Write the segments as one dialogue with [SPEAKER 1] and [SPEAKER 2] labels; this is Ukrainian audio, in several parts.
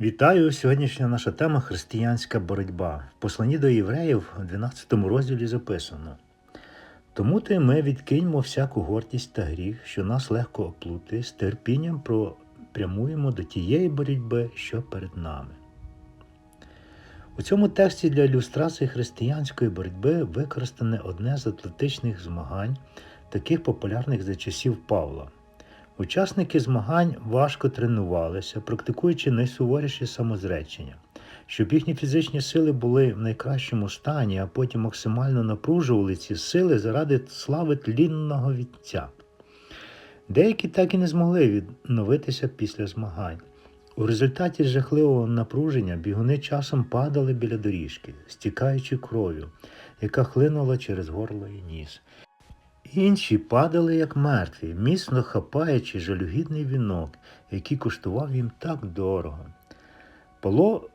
[SPEAKER 1] Вітаю! Сьогоднішня наша тема християнська боротьба. В посланні до євреїв в 12 розділі записано. Тому ти ми відкиньмо всяку гордість та гріх, що нас легко оплути, з терпінням пропрямуємо до тієї боротьби, що перед нами. У цьому тексті для ілюстрації християнської боротьби використане одне з атлетичних змагань, таких популярних за часів Павла. Учасники змагань важко тренувалися, практикуючи найсуворіші самозречення, щоб їхні фізичні сили були в найкращому стані, а потім максимально напружували ці сили заради слави тлінного віття. Деякі так і не змогли відновитися після змагань. У результаті жахливого напруження бігуни часом падали біля доріжки, стікаючи кров'ю, яка хлинула через горло і ніс. Інші падали як мертві, міцно хапаючи жалюгідний вінок, який коштував їм так дорого. Павло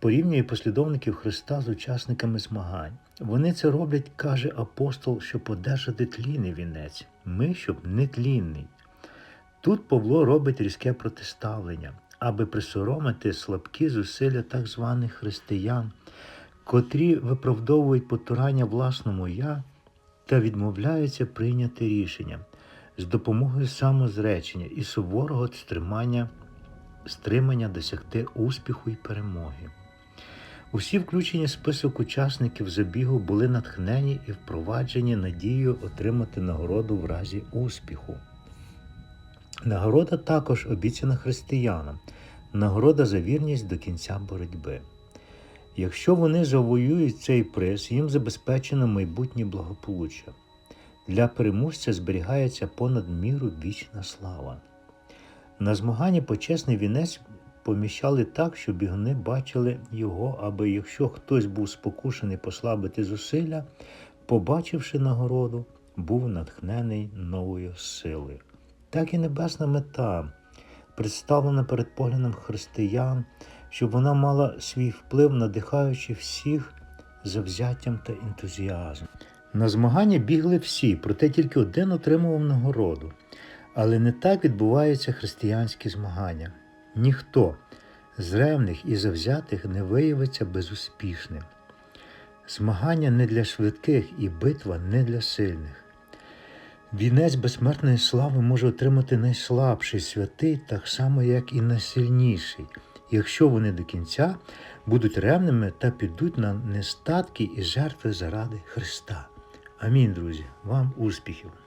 [SPEAKER 1] порівнює послідовників Христа з учасниками змагань. Вони це роблять, каже апостол, щоб одержати тлінний вінець, ми, щоб не тлінний. Тут Павло робить різке протиставлення, аби присоромити слабкі зусилля так званих християн, котрі виправдовують потурання власному я та відмовляються прийняти рішення з допомогою самозречення і суворого стримання, стримання досягти успіху і перемоги. Усі включені в список учасників забігу були натхнені і впроваджені надією отримати нагороду в разі успіху. Нагорода також обіцяна християнам, нагорода за вірність до кінця боротьби. Якщо вони завоюють цей приз, їм забезпечено майбутнє благополуччя. Для переможця зберігається понад міру вічна слава. На змаганні почесний вінець поміщали так, щоб бігуни бачили його, аби якщо хтось був спокушений послабити зусилля, побачивши нагороду, був натхнений новою силою. Так і небесна мета, представлена перед поглядом християн, щоб вона мала свій вплив, надихаючи всіх завзяттям та ентузіазмом. На змагання бігли всі, проте тільки один отримував нагороду. Але не так відбуваються християнські змагання. Ніхто з ревних і завзятих не виявиться безуспішним. Змагання не для швидких і битва не для сильних. Вінець безсмертної слави може отримати найслабший святий, так само, як і найсильніший, якщо вони до кінця будуть ревними та підуть на нестатки і жертви заради Христа. Амінь, друзі, вам успіхів!